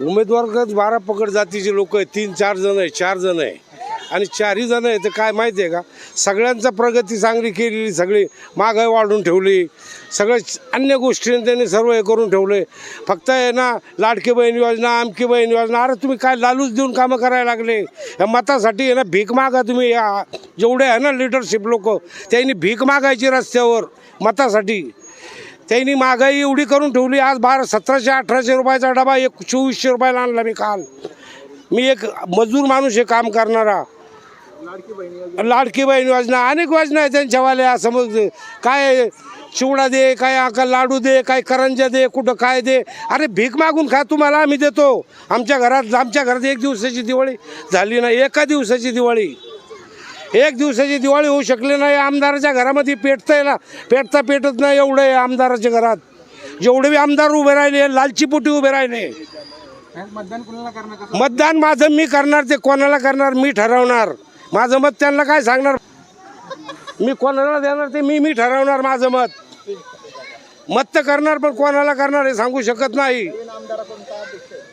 उमेदवार बारा पकड जातीचे लोक आहेत. तीन चार जण आहे चार जण आहे आणि चारही जण आहे तर काय माहिती आहे का? सगळ्यांचा प्रगती चांगली केलेली सगळी महागाई वाढून ठेवली. सगळं अन्य गोष्टींनी त्यांनी सर्व हे करून ठेवले. फक्त आहे ना लाडकी बहीण योजना आमकी बहीण योजना अरे तुम्ही काय लालूच देऊन कामं करायला लागले? या मतासाठी आहे ना भीक मागा तुम्ही. या जेवढे आहे ना लिडरशिप लोक त्यांनी भीक मागायची रस्त्यावर मतासाठी. त्यांनी महागाई एवढी करून ठेवली आज बारा सतराशे अठराशे रुपयाचा डबा एक चोवीसशे रुपयाला आणला मी काल. मी एक मजूर माणूस आहे काम करणारा. लाडकी बहीण योजना अनेक योजना आहे त्यांच्यावाल्या. समज काय चिवडा दे काय आका लाडू दे काय करंजा दे कुठं काय दे. अरे भीक मागून खा तुम्हाला आम्ही देतो. आमच्या घरात आमच्या घरात एक दिवसाची दिवाळी झाली ना एका दिवसाची दिवाळी. एक दिवसाची दिवाळी होऊ शकली नाही. आमदाराच्या घरामध्ये पेटतंय ना. पेटता पेटत नाही एवढं आहे आमदाराच्या घरात. जेवढे बी आमदार उभे राहिले लालची पोटी उभे राहिले. मतदान माझं मी करणार ते कोणाला करणार मी ठरवणार. माझं मत त्यांना काय सांगणार? मी कोणाला देणार ते मी मी ठरवणार माझं मत. मत तर करणार पण कोणाला करणार हे सांगू शकत नाही.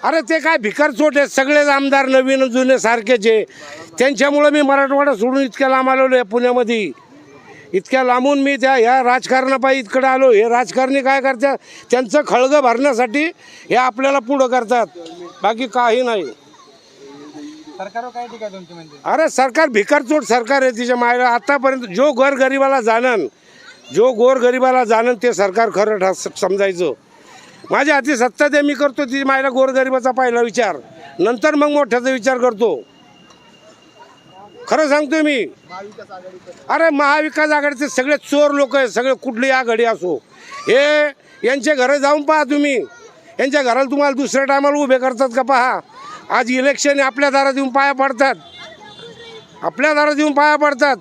अरे ते काय भिकार चोट आहेत. सगळेच आमदार नवीन जुने सारखेच त्यांच्यामुळं मी मराठवाडा सोडून इतक्या लांब आलेलो आहे पुण्यामध्ये. इतक्या लांबून मी त्या ह्या राजकारणापायी इतकडे आलो. हे राजकारणी काय करतात त्यांचं खळगं भरण्यासाठी हे आपल्याला पुढं करतात. बाकी काही नाही. तुमची म्हणजे? अरे सरकार भिकारचोट सरकार आहे तिच्या मायला. आतापर्यंत जो गोरगरिबाला जाणन जो गोरगरिबाला जाणं ते सरकार खरं ठस समजायचं. माझ्या हाती सत्ता ते मी करतो ती माझ्या गोरगरिबाचा पहिला विचार. नंतर मग मोठ्याचा विचार करतो. खरं सांगतोय मी. अरे महाविकास आघाडीचे सगळे चोर लोक आहेत सगळे कुठली आघाडी असो. हे यांच्या घरं जाऊन पहा तुम्ही. यांच्या घराला तुम्हाला दुसऱ्या टायमाला उभे करतात का पहा. आज इलेक्शन आपल्या दारात येऊन पाया पडतात. आपल्या दारात येऊन पाया पडतात.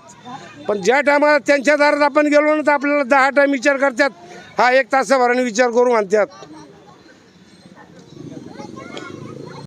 पण ज्या टायमाला त्यांच्या दारात आपण गेलो ना तर आपल्याला दहा टाईम विचार करतात. हा एक तासाभराने विचार करू म्हणतात